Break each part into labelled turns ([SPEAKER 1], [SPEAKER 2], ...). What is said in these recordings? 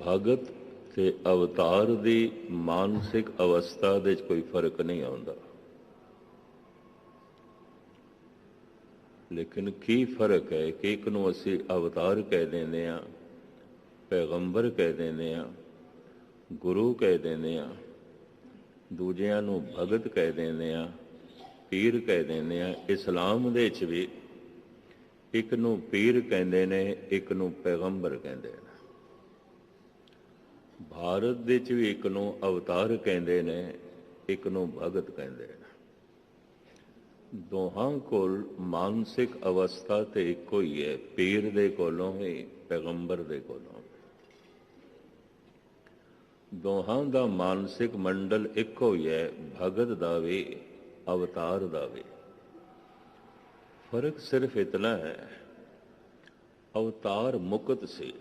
[SPEAKER 1] ਭਗਤ ਤੇ ਅਵਤਾਰ ਦੀ ਮਾਨਸਿਕ ਅਵਸਥਾ ਦੇ ਵਿੱਚ ਕੋਈ ਫ਼ਰਕ ਨਹੀਂ ਆਉਂਦਾ। ਲੇਕਿਨ ਕੀ ਫ਼ਰਕ ਹੈ ਕਿ ਇੱਕ ਨੂੰ ਅਸੀਂ ਅਵਤਾਰ ਕਹਿ ਦਿੰਦੇ ਆ ਪੈਗੰਬਰ ਕਹਿ ਦਿੰਦੇ ਆ ਗੁਰੂ ਕਹਿ ਦਿੰਦੇ ਆ ਦੂਜਿਆਂ ਨੂੰ ਭਗਤ ਕਹਿ ਦਿੰਦੇ ਆ ਪੀਰ ਕਹਿ ਦਿੰਦੇ ਆ ਇਸਲਾਮ ਦੇ ਵਿੱਚ ਵੀ ਇੱਕ ਨੂੰ ਪੀਰ ਕਹਿੰਦੇ ਨੇ, ਇੱਕ ਨੂੰ ਪੈਗੰਬਰ ਕਹਿੰਦੇ ਨੇ। ਭਾਰਤ ਦੇ ਵਿੱਚ ਵੀ ਇੱਕ ਨੂੰ ਅਵਤਾਰ ਕਹਿੰਦੇ ਨੇ, ਇੱਕ ਨੂੰ ਭਗਤ ਕਹਿੰਦੇ ਨੇ। ਦੋਹਾਂ ਕੋਲ ਮਾਨਸਿਕ ਅਵਸਥਾ ਤੇ ਇੱਕੋ ਹੀ ਹੈ, ਪੀਰ ਦੇ ਕੋਲੋਂ ਹੀ ਪੈਗੰਬਰ ਦੇ ਕੋਲੋਂ ਦੋਹਾਂ ਦਾ ਮਾਨਸਿਕ ਮੰਡਲ ਇੱਕੋ ਹੀ ਹੈ, ਭਗਤ ਦਾ ਵੀ, ਅਵਤਾਰ ਦਾ ਵੀ। ਫ਼ਰਕ ਸਿਰਫ ਇਤਨਾ ਹੈ, ਅਵਤਾਰ ਮੁਕਤ ਸੀ।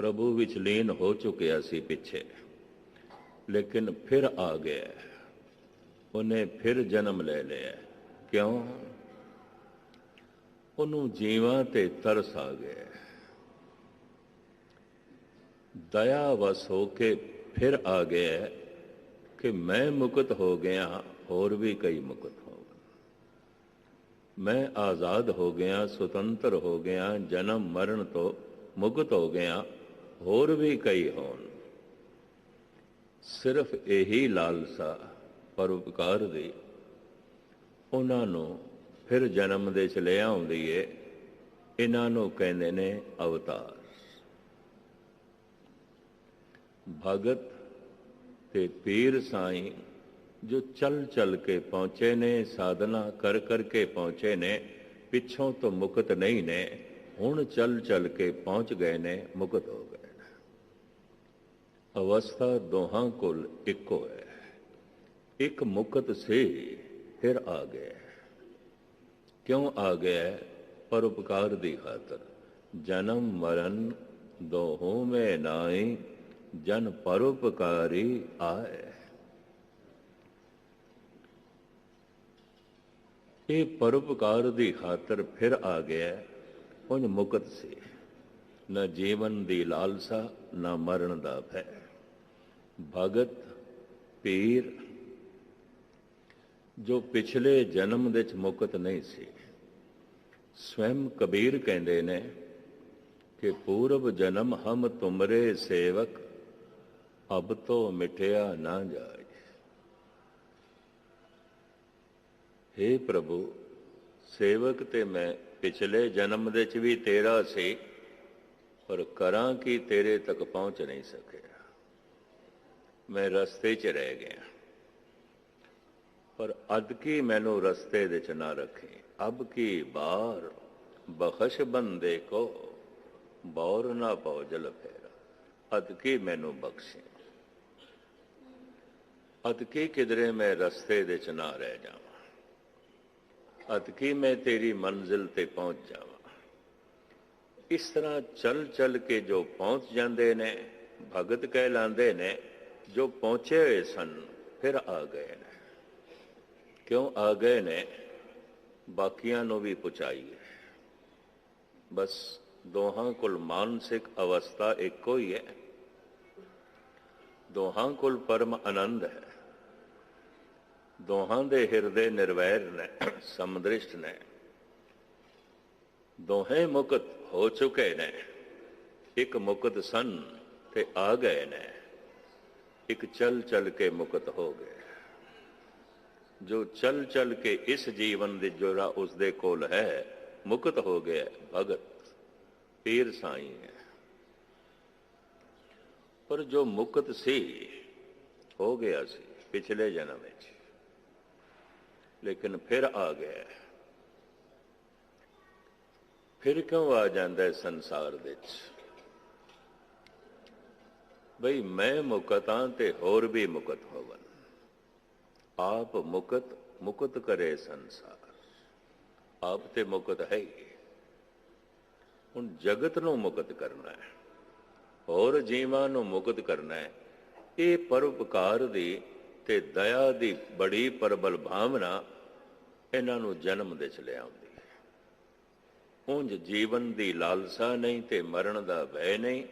[SPEAKER 1] ਪ੍ਰਭੂ ਵਿੱਚ ਲੀਨ ਹੋ ਚੁੱਕਿਆ ਸੀ ਪਿੱਛੇ। ਲੇਕਿਨ ਫਿਰ ਆ ਗਿਆ। ਉਹਨੇ ਫਿਰ ਜਨਮ ਲੈ ਲਿਆ। ਕਿਉਂ? ਉਹਨੂੰ ਜੀਵਾਂ ਤੇ ਤਰਸ ਆ ਗਿਆ। ਦਇਆ ਵਸ ਹੋ ਕੇ ਫਿਰ ਆ ਗਿਆ ਕਿ ਮੈਂ ਮੁਕਤ ਹੋ ਗਿਆ, ਹੋਰ ਵੀ ਕਈ ਮੁਕਤ ਹੋ ਗਏ ਮੈਂ ਆਜ਼ਾਦ ਹੋ ਗਿਆ, ਸੁਤੰਤਰ ਹੋ ਗਿਆ, ਜਨਮ ਮਰਨ ਤੋਂ ਮੁਕਤ ਹੋ ਗਿਆ। ਹੋਰ ਵੀ ਕਈ ਹੋਣ। ਸਿਰਫ ਇਹੀ ਲਾਲਸਾ ਪਰਉਪਕਾਰ ਦੀ ਉਹਨਾਂ ਨੂੰ ਫਿਰ ਜਨਮ ਦੇ ਚ ਲੈ ਆਉਂਦੀ ਏ, ਇਹਨਾਂ ਨੂੰ ਕਹਿੰਦੇ ਨੇ ਅਵਤਾਰ। ਭਗਤ ਤੇ ਪੀਰ ਸਾਈਂ ਜੋ ਚਲ ਚਲ ਕੇ ਪਹੁੰਚੇ ਨੇ, ਸਾਧਨਾ ਕਰ ਕਰਕੇ ਪਹੁੰਚੇ ਨੇ, ਪਿੱਛੋਂ ਤੋਂ ਮੁਕਤ ਨਹੀਂ ਨੇ, ਹੁਣ ਚਲ ਚਲ ਕੇ ਪਹੁੰਚ ਗਏ ਨੇ ਮੁਕਤ ਹੋ ਅਵਸਥਾ ਦੋਹਾਂ ਕੋਲ ਇੱਕੋ ਹੈ। ਇੱਕ ਮੁਕਤ ਸੇ, ਫਿਰ ਆ ਗਿਆ। ਕਿਉਂ ਆ ਗਿਆ? ਪਰਉਪਕਾਰ ਦੀ ਖਾਤਰ। ਜਨਮ ਮਰਨ ਦੋਹੋਂ ਮੇ ਨਾਈ ਜਨ ਪਰਉਪਕਾਰੀ ਆਏ। ਇਹ ਪਰਉਪਕਾਰ ਦੀ ਖਾਤਰ ਫਿਰ ਆ ਗਿਆ ਉਹ ਮੁਕਤ ਸੀ। ਨਾ ਜੀਵਨ ਦੀ ਲਾਲਸਾ ਨਾ ਮਰਨ ਦਾ ਭੈ ਭਗਤ ਪੀਰ ਜੋ ਪਿਛਲੇ ਜਨਮ ਵਿੱਚ ਮੁਕਤ ਨਹੀਂ ਸੀ ਸਵੈਮ ਕਬੀਰ ਕਹਿੰਦੇ ਨੇ ਕਿ ਪੂਰਬ ਜਨਮ ਹਮ ਤੁਮਰੇ ਸੇਵਕ ਅਬ ਤੋ ਮਿਟਿਆ ਨਾ ਜਾਏ हे ਪ੍ਰਭੂ ਸੇਵਕ ਤੇ ਮੈਂ ਪਿਛਲੇ ਜਨਮ ਵਿੱਚ ਵੀ ਤੇਰਾ ਸੀ ਪਰ ਕਰਾਂ ਕਿ ਤੇਰੇ ਤੱਕ ਪਹੁੰਚ ਨਹੀਂ ਸਕਿਆ। ਮੈਂ ਰਸਤੇ 'ਚ ਰਹਿ ਗਿਆ। ਪਰ ਅਦ ਕੀ ਮੈਨੂੰ ਰਸਤੇ ਦੇ ਚ ਨਾ ਰੱਖੇ ਅਬ ਕੀ ਬਾਰ ਬਖਸ਼ ਬੰਦੇ ਕੋ, ਬੌਰ ਨਾ ਪਾਉ ਜਲ ਫੇਰਾ। ਅਦ ਕੀ ਮੈਨੂੰ ਬਖਸ਼ੇ। ਅਦ ਕੀ ਕਿਧਰੇ ਮੈਂ ਰਸਤੇ ਦੇ ਚ ਨਾ ਰਹਿ ਜਾਵਾਂ। ਅਦ ਕੀ ਮੈਂ ਤੇਰੀ ਮੰਜ਼ਿਲ ਤੇ ਪਹੁੰਚ ਜਾਵਾਂ। ਇਸ ਤਰ੍ਹਾਂ ਚੱਲ ਚੱਲ ਕੇ ਜੋ ਪਹੁੰਚ ਜਾਂਦੇ ਨੇ ਭਗਤ ਕਹਿ ਲਾਂਦੇ ਨੇ ਜੋ ਪਹੁੰਚੇ ਹੋਏ ਸਨ ਫਿਰ ਆ ਗਏ ਨੇ ਕਿਉਂ ਆ ਗਏ ਨੇ ਬਾਕੀਆਂ ਨੂੰ ਵੀ ਪਹੁੰਚਾਈਏ ਬਸ ਦੋਹਾਂ ਕੋਲ ਮਾਨਸਿਕ ਅਵਸਥਾ ਇੱਕੋ ਹੀ ਹੈ ਦੋਹਾਂ ਕੋਲ ਪਰਮ ਆਨੰਦ ਹੈ ਦੋਹਾਂ ਦੇ ਹਿਰਦੇ ਨਿਰਵੈਰ ਨੇ ਸਮਦ੍ਰਿਸ਼ਟ ਨੇ ਦੋਹੇ ਮੁਕਤ ਹੋ ਚੁੱਕੇ ਨੇ। ਇੱਕ ਮੁਕਤ ਸਨ ਤੇ ਆ ਗਏ ਨੇ। ਇੱਕ ਚਲ ਚਲ ਕੇ ਮੁਕਤ ਹੋ ਗਏ। ਜੋ ਚਲ ਚਲ ਕੇ ਇਸ ਜੀਵਨ ਦੇ ਜੋਰਾ ਉਸ ਦੇ ਕੋਲ ਹੈ, ਮੁਕਤ ਹੋ ਗਿਆ ਭਗਤ ਪੀਰ ਸਾਈਂ ਹੈ। ਪਰ ਜੋ ਮੁਕਤ ਸੀ, ਹੋ ਗਿਆ ਸੀ ਪਿਛਲੇ ਜਨਮ ਵਿੱਚ। ਲੇਕਿਨ ਫਿਰ ਆ ਗਿਆ ਫਿਰ ਕਿਉਂ ਆ ਜਾਂਦਾ ਹੈ ਸੰਸਾਰ ਵਿੱਚ? ਬਈ ਮੈਂ ਮੁਕਤਾਂ ਤੇ ਹੋਰ ਵੀ ਮੁਕਤ ਹੋਵਨ ਆਪ ਮੁਕਤ ਮੁਕਤ ਕਰੇ ਸੰਸਾਰ। ਆਪ ਤੇ ਮੁਕਤ ਹੈ ਹੀ। ਹੁਣ ਜਗਤ ਨੂੰ ਮੁਕਤ ਕਰਨਾ ਹੈ, ਹੋਰ ਜੀਵਾਂ ਨੂੰ ਮੁਕਤ ਕਰਨਾ ਹੈ, ਇਹ ਪਰਉਪਕਾਰ ਦੀ ਤੇ ਦਇਆ ਦੀ ਬੜੀ ਪਰਬਲ ਭਾਵਨਾ ਇਹਨਾਂ ਨੂੰ ਜਨਮ ਦੇ ਚ ਲਿਆਉਂਦੀ। ਹੈ ਜੀਵਨ ਦੀ ਲਾਲਸਾ ਨਹੀਂ ਤੇ ਮਰਨ ਦਾ ਭੈ ਨਹੀਂ।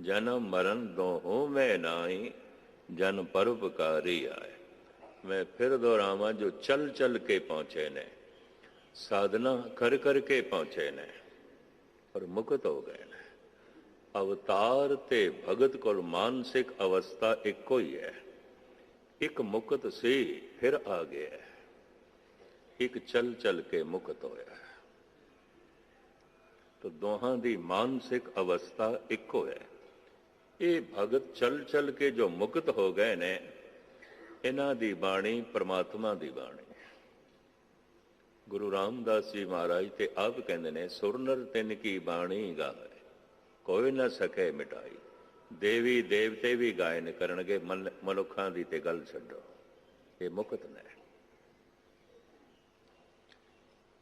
[SPEAKER 1] ਜਨਮ ਮਰਨ ਦੋਹੋਂ ਮੈਂ ਨਾਹੀ, ਜਨ ਪਰਉਪਕਾਰੀ ਆਏ। ਮੈਂ ਫਿਰ ਦੁਹਰਾਵਾਂ ਜੋ ਚਲ ਚਲ ਕੇ ਪਹੁੰਚੇ ਨੇ, ਸਾਧਨਾ ਕਰ ਕਰ ਕੇ ਪਹੁੰਚੇ ਨੇ, ਪਰ ਮੁਕਤ ਹੋ ਗਏ ਨੇ। ਅਵਤਾਰ ਤੇ ਭਗਤ ਕੋਲ ਮਾਨਸਿਕ ਅਵਸਥਾ ਇੱਕੋ ਹੀ ਹੈ। ਇੱਕ ਮੁਕਤ ਸੀ, ਫਿਰ ਆ ਗਿਆ ਇੱਕ ਚਲ ਚਲ ਕੇ ਮੁਕਤ ਹੋਇਆ ਤਾਂ ਦੋਹਾਂ ਦੀ ਮਾਨਸਿਕ ਅਵਸਥਾ ਇੱਕੋ ਹੈ। ਇਹ ਭਗਤ ਚਲ ਚਲ ਕੇ ਜੋ ਮੁਕਤ ਹੋ ਗਏ ਨੇ, ਇਹਨਾਂ ਦੀ ਬਾਣੀ ਪ੍ਰਮਾਤਮਾ ਦੀ ਬਾਣੀ। ਗੁਰੂ ਰਾਮਦਾਸ ਜੀ ਮਹਾਰਾਜ ਤੇ ਆਪ ਕਹਿੰਦੇ ਨੇ, ਸੁਰਨਰ ਤਿੰਨ ਕੀ ਬਾਣੀ ਗਾਵੇ, ਕੋਈ ਨਾ ਸਕੇ ਮਿਟਾਈ। ਦੇਵੀ ਦੇਵਤੇ ਵੀ ਗਾਇਨ ਕਰਨਗੇ ਮਨ- ਮਨੁੱਖਾਂ ਦੀ ਤੇ ਗੱਲ ਛੱਡੋ, ਇਹ ਮੁਕਤ ਨੇ।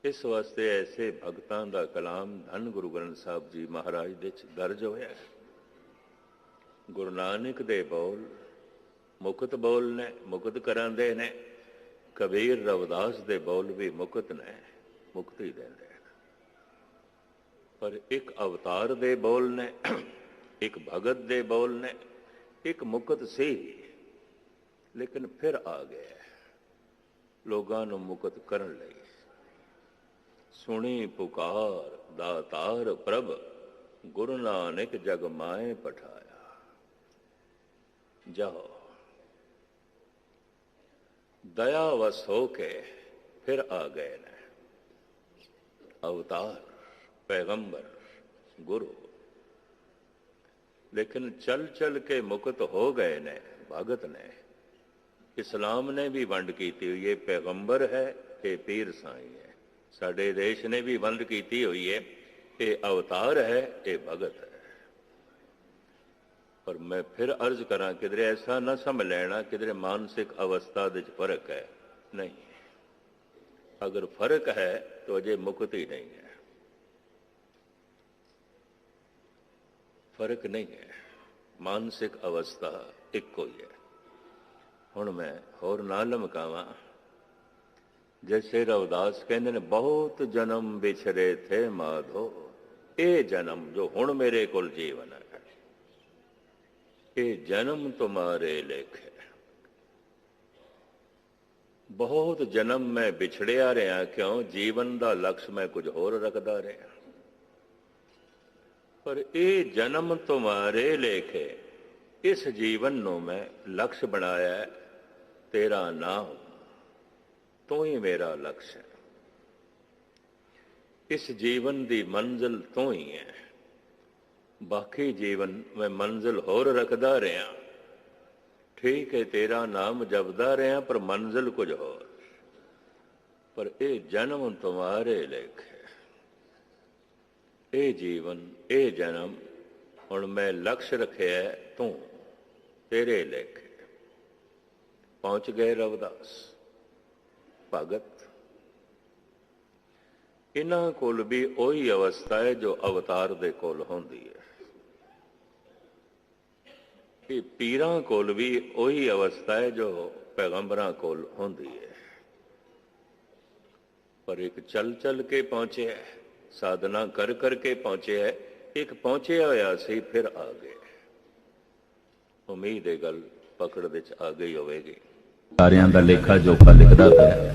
[SPEAKER 1] ਇਸ ਵਾਸਤੇ ਐਸੇ ਭਗਤਾਂ ਦਾ ਕਲਾਮ ਧੰਨ ਗੁਰੂ ਗ੍ਰੰਥ ਸਾਹਿਬ ਜੀ ਮਹਾਰਾਜ ਦੇ ਚ ਦਰਜ ਹੋਇਆ ਹੈ। ਗੁਰੂ ਨਾਨਕ ਦੇ ਬੋਲ ਮੁਕਤ ਬੋਲ ਨੇ, ਮੁਕਤ ਕਰਾਂਦੇ ਨੇ। ਕਬੀਰ ਰਵਿਦਾਸ ਦੇ ਬੋਲ ਵੀ ਮੁਕਤ ਨੇ, ਮੁਕਤੀ ਦਿੰਦੇ ਨੇ। ਪਰ ਇੱਕ ਅਵਤਾਰ ਦੇ ਬੋਲ ਨੇ, ਇੱਕ ਭਗਤ ਦੇ ਬੋਲ ਨੇ, ਇੱਕ ਮੁਕਤ ਸੀ। ਲੇਕਿਨ ਫਿਰ ਆ ਗਿਆ ਲੋਕਾਂ ਨੂੰ ਮੁਕਤ ਕਰਨ ਲਈ ਸੁਣੀ ਪੁਕਾਰ, ਦਾਤਾਰ ਪ੍ਰਭ, ਗੁਰੂ ਨਾਨਕ ਜਗ ਮਾਏ ਪਠਾਇਆ। ਜਾਓ। ਦਇਆ ਵਸ ਹੋ ਕੇ ਫਿਰ ਆ ਗਏ ਨੇ। ਅਵਤਾਰ, ਪੈਗੰਬਰ, ਗੁਰੂ। ਲੇਕਿਨ ਚਲ ਚਲ ਕੇ ਮੁਕਤ ਹੋ ਗਏ ਨੇ, ਭਗਤ ਨੇ। ਇਸਲਾਮ ਨੇ ਵੀ ਵੰਡ ਕੀਤੀ ਹੋਈ ਹੈ, ਪੈਗੰਬਰ ਹੈ ਤੇ ਪੀਰ ਸਾਈਂ ਹੈ। ਸਾਡੇ ਦੇਸ਼ ਨੇ ਵੀ ਬੰਦ ਕੀਤੀ ਹੋਈ ਹੈ। ਇਹ ਅਵਤਾਰ ਹੈ, ਇਹ ਭਗਤ ਹੈ। ਪਰ ਮੈਂ ਫਿਰ ਅਰਜ਼ ਕਰਾਂ, ਕਿਧਰੇ ਐਸਾ ਨਾ ਸਮਝ ਲੈਣਾ, ਕਿਧਰੇ ਮਾਨਸਿਕ ਅਵਸਥਾ ਦੇ ਵਿੱਚ ਫ਼ਰਕ ਹੈ। ਨਹੀਂ। ਅਗਰ ਫ਼ਰਕ ਹੈ, ਤਾਂ ਅਜੇ ਮੁਕਤੀ ਨਹੀਂ ਹੈ। ਫ਼ਰਕ ਨਹੀਂ ਹੈ। ਮਾਨਸਿਕ ਅਵਸਥਾ ਇੱਕੋ ਹੀ ਹੈ। ਹੁਣ ਮੈਂ ਹੋਰ ਨਾ ਲਮਕਾਵਾਂ। ਜੈਸੇ ਰਵਦਾਸ ਕਹਿੰਦੇ ਨੇ ਬਹੁਤ ਜਨਮ ਵਿਛੜੇ ਥੇ ਮਾਧੋ ਇਹ ਜਨਮ ਜੋ ਹੁਣ ਮੇਰੇ ਕੋਲ ਜੀਵਨ ਹੈ ਇਹ ਜਨਮ ਤੁਮਾਰੇ ਲੇਖੇ ਬਹੁਤ ਜਨਮ ਮੈਂ ਵਿਛੜਿਆ ਰਿਹਾ ਕਿਉਂ ਜੀਵਨ ਦਾ ਲਕਸ਼ ਮੈਂ ਕੁਝ ਹੋਰ ਰੱਖਦਾ ਰਿਹਾ ਪਰ ਇਹ ਜਨਮ ਤੁਮਾਰੇ ਲੇਖੇ ਇਸ ਜੀਵਨ ਨੂੰ ਮੈਂ ਲਕਸ਼ ਬਣਾਇਆ ਤੇਰਾ ਨਾਮ ਤੂੰ ਹੀ ਮੇਰਾ ਲਕਸ਼ ਹੈ। ਇਸ ਜੀਵਨ ਦੀ ਮੰਜ਼ਿਲ ਤੂੰ ਹੀ ਹੈ। ਬਾਕੀ ਜੀਵਨ ਮੈਂ ਮੰਜ਼ਿਲ ਹੋਰ ਰੱਖਦਾ ਰਿਹਾ। ਠੀਕ ਹੈ, ਤੇਰਾ ਨਾਮ ਜਪਦਾ ਰਿਹਾ, ਪਰ ਮੰਜ਼ਿਲ ਕੁਝ ਹੋਰ। ਪਰ ਇਹ ਜਨਮ ਤੁਮਾਰੇ ਲੇਖ ਹੈ। ਇਹ ਜੀਵਨ, ਇਹ ਜਨਮ, ਹੁਣ ਮੈਂ ਲਕਸ਼ ਰੱਖਿਆ ਤੂੰ, ਤੇਰੇ ਲੇਖ ਪਹੁੰਚ ਗਏ ਰਵਦਾਸ। ਭਗਤ। ਇਹਨਾਂ ਕੋਲ ਵੀ ਉਹੀ ਅਵਸਥਾ ਹੈ ਜੋ ਅਵਤਾਰ ਦੇ ਕੋਲ ਹੁੰਦੀ ਹੈ। ਇਹ ਪੀਰਾਂ ਕੋਲ ਵੀ ਉਹੀ ਅਵਸਥਾ ਹੈ ਜੋ ਪੈਗੰਬਰਾਂ ਕੋਲ ਹੁੰਦੀ ਹੈ। ਪਰ ਇੱਕ ਚਲ ਚਲ ਕੇ ਪਹੁੰਚਿਆ ਸਾਧਨਾ ਕਰ ਕਰਕੇ ਪਹੁੰਚਿਆ ਇੱਕ ਪਹੁੰਚਿਆ ਹੋਇਆ ਸੀ, ਫਿਰ ਆ ਗਏ ਉਮੀਦ ਹੈ ਗੱਲ ਪਕੜ ਵਿੱਚ ਆ ਗਈ ਹੋਵੇਗੀ।
[SPEAKER 2] ਸਾਰਿਆਂ ਦਾ ਲੇਖਾ ਜੋਖਾ ਲਿਖਦਾ ਪਿਆ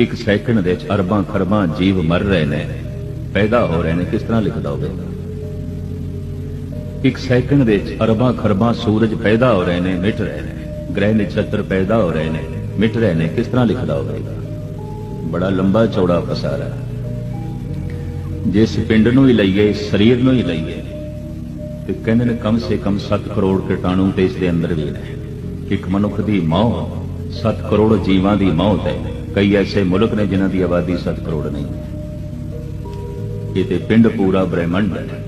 [SPEAKER 2] ਇੱਕ ਸੈਕਿੰਡ ਦੇ ਵਿੱਚ ਅਰਬਾਂ ਖਰਬਾਂ ਜੀਵ ਮਰ ਰਹੇ ਨੇ। ਪੈਦਾ ਹੋ ਰਹੇ ਨੇ, ਕਿਸ ਤਰ੍ਹਾਂ ਲਿਖਦਾ ਹੋਵੇਗਾ ਇੱਕ ਸੈਕਿੰਡ ਦੇ ਵਿੱਚ ਅਰਬਾਂ ਖਰਬਾਂ ਸੂਰਜ ਪੈਦਾ ਹੋ ਰਹੇ ਨੇ, ਮਿਟ ਰਹੇ ਨੇ। ਗ੍ਰਹਿ ਨਛੱਤਰ ਪੈਦਾ ਹੋ ਰਹੇ ਨੇ, ਮਿਟ ਰਹੇ ਨੇ, ਕਿਸ ਤਰ੍ਹਾਂ ਲਿਖਦਾ ਹੋਵੇਗਾ ਬੜਾ ਲੰਬਾ ਚੌੜਾ ਪਸਾਰਾ। ਹੈ। ਜਿਸ ਪਿੰਡ ਨੂੰ ਹੀ ਲਈਏ, ਸਰੀਰ ਨੂੰ ਹੀ ਲਈਏ, ਤੇ ਕਹਿੰਦੇ ਨੇ ਕਮ ਸੇ ਕਮ 7 ਕਰੋੜ ਕੀਟਾਣੂ ਤੇ ਇਸ ਦੇ ਅੰਦਰ ਵੀ ਨੇ। ਇੱਕ ਮਨੁੱਖ ਦੀ ਮੌਤ 7 ਕਰੋੜ ਜੀਵਾਂ ਦੀ ਮੌਤ ਹੈ। ਕਈ ਐਸੇ ਮੁਲਕ ਨੇ ਜਿਨ੍ਹਾਂ ਦੀ ਆਬਾਦੀ 7 ਕਰੋੜ ਨਹੀਂ। ਇਹ ਤੇ ਪਿੰਡ ਪੂਰਾ ਬ੍ਰਹਿਮੰਡ ਹੈ।